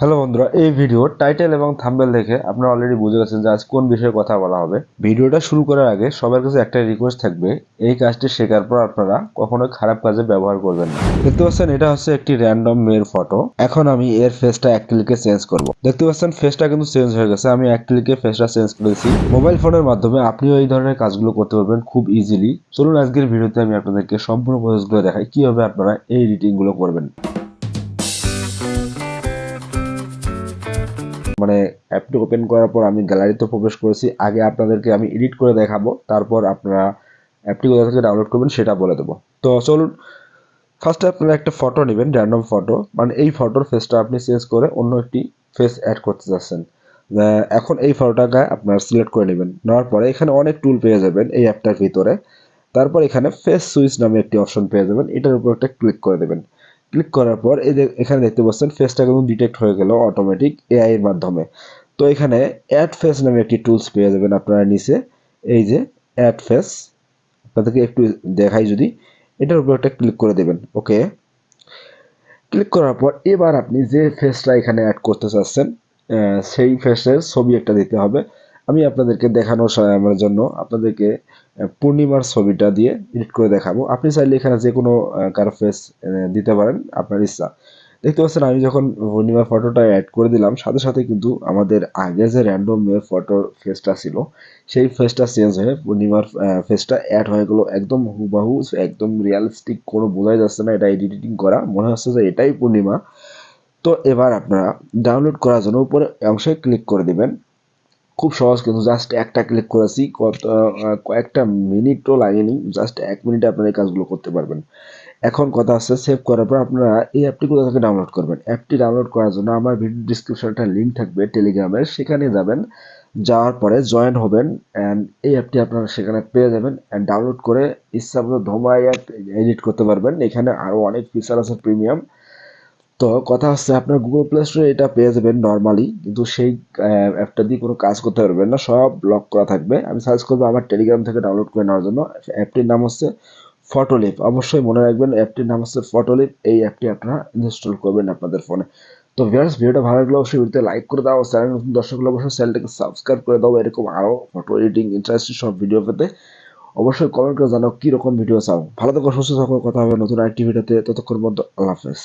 Hello বন্ধুরা, এই video title এবং থাম্বেল দেখে আপনারা অলরেডি বুঝে গেছেন যে আজ কোন বিষয়ে কথা বলা হবে। ভিডিওটা শুরু করার আগে সবার কাছে একটা রিকোয়েস্ট থাকবে, এই কাজটি শেখার পর আপনারা কখনোই খারাপ কাজে ব্যবহার করবেন না। দেখতে পাচ্ছেন, এটা হচ্ছে একটি র্যান্ডম মেয়ের ফটো এখন আমি এর ফেসটা এক ক্লিকে চেঞ্জ করব। দেখতে পাচ্ছেন ফেসটা কিন্তু চেঞ্জ হয়ে গেছে। আমি এক ক্লিকে ফেসটা চেঞ্জ করেছি মোবাইল ফোনের মাধ্যমে আপনিও এই ধরনের কাজগুলো করতে পারবেন খুব ইজিলি চলুন আজকের ভিডিওতে আমি আপনাদেরকে সম্পূর্ণ প্রসেসগুলো দেখাই, কীভাবে আপনারা এই এডিটিংগুলো করবেন। অ্যাপটি ওপেন করার পর আমি গ্যালারিতে প্রবেশ করেছি। আগে আপনাদেরকে আমি এডিট করে দেখাবো, তারপর আপনারা অ্যাপটি কোথা থেকে ডাউনলোড করবেন সেটা বলে দেবো। তো চলুন ফার্স্টে আপনারা একটা ফটো নেবেন র্যান্ডম ফটো মানে এই ফটোর ফেসটা আপনি চেঞ্জ করে অন্য একটি ফেস অ্যাড করতে চাচ্ছেন এখন এই ফটোটাকে আপনারা সিলেক্ট করে নেবেন। নেওয়ার পরে এখানে অনেক টুল পেয়ে যাবেন এই অ্যাপটার ভিতরে। তারপর এখানে ফেস সুইচ নামে একটি অপশন পেয়ে যাবেন, এটার উপর একটা ক্লিক করে দেবেন। ক্লিক করার পর এই এখানে দেখতে পাচ্ছেন ফেসটা কিন্তু ডিটেক্ট হয়ে গেল অটোমেটিক এআই এর মাধ্যমে। তো এখানে অ্যাড ফেস নামে একটি টুলস পেয়ে যাবেন আপনারা নিচে। এই যে অ্যাড ফেস আপনাদেরকে একটু দেখাই যদি। এটার উপর একটা ক্লিক করে দেবেন ওকে ক্লিক করার পর এবার আপনি যে ফেসটা এখানে অ্যাড করতে চাচ্ছেন সেই ফেসের ছবি একটা দিতে হবে। আমি আপনাদেরকে দেখানোর আমার জন্য আপনাদেরকে পূর্ণিমার ছবিটা দিয়ে এডিট করে দেখাবো। আপনি চাইলে এখানে যে কোনো কারও ফেস দিতে পারেন, আপনার ইচ্ছা। দেখতে পাচ্ছেন, আমি যখন পূর্ণিমার ফটোটা অ্যাড করে দিলাম, সাথে সাথে কিন্তু আমাদের আগে যে র্যান্ডম মেয়ের ফটোর ফেসটা ছিল, সেই ফেসটা চেঞ্জ হয়ে পূর্ণিমার ফেসটা অ্যাড হয়ে গেলো একদম হুবাহু একদম রিয়ালিস্টিক কোনো বোঝাই যাচ্ছে না, এটা এডিটিং করা, মনে হচ্ছে যে এটাই পূর্ণিমা। তো এবার আপনারা ডাউনলোড করার জন্য উপরে অংশে ক্লিক করে দিবেন। খুব সহজ কিন্তু জাস্ট একটা ক্লিক করেছি, কত কয়েকটা মিনিটও লাগেনি জাস্ট এক মিনিটে আপনারা এই কাজগুলো করতে পারবেন। এখন কথা আছে সেভ করার পর আপনারা এই অ্যাপটি কোথা থেকে ডাউনলোড করবেন? অ্যাপটি ডাউনলোড করার জন্য আমার ভিডিও ডিসক্রিপশনে একটা লিঙ্ক থাকবে টেলিগ্রামের সেখানে যাবেন, যাওয়ার পরে জয়েন হবেন অ্যান্ড এই অ্যাপটি আপনারা সেখানে পেয়ে যাবেন অ্যান্ড ডাউনলোড করে ইচ্ছা মতো ধমায় এডিট করতে পারবেন। এখানে আরও অনেক ফিচার আছে প্রিমিয়াম তো কথা হচ্ছে আপনার গুগল প্লে স্টোরে এটা পেয়ে যাবেন নর্মালি কিন্তু সেই অ্যাপটা দিয়ে কোনো কাজ করতে পারবেন না, সব ব্লক করা থাকবে। আমি সার্চ করব আমার টেলিগ্রাম থেকে ডাউনলোড করে নেওয়ার জন্য। অ্যাপটির নাম হচ্ছে ফটোলিপ অবশ্যই মনে রাখবেন অ্যাপটির নাম হচ্ছে ফটোলিপ এই অ্যাপটি আপনারা ইনস্টল করবেন আপনাদের ফোনে তো ভিউয়ার্স ভিডিওটা ভালো লাগলে অবশ্যই ভিডিওতে লাইক করে দাও চ্যানেল নতুন দর্শক হলে অবশ্যই চ্যানেলটাকে সাবস্ক্রাইব করে দাও। এরকম আরও ফটো এডিটিং ইন্টারেস্টিং সব ভিডিও পেতে। অবশ্যই কমেন্ট করে জানাও কীরকম ভিডিও চাও। ভালো থাকো, সুস্থ থাকো, কথা হবে নতুন আরেকটি ভিডিওতে ততক্ষণ মধ্যে আল্লাহ হাফেজ।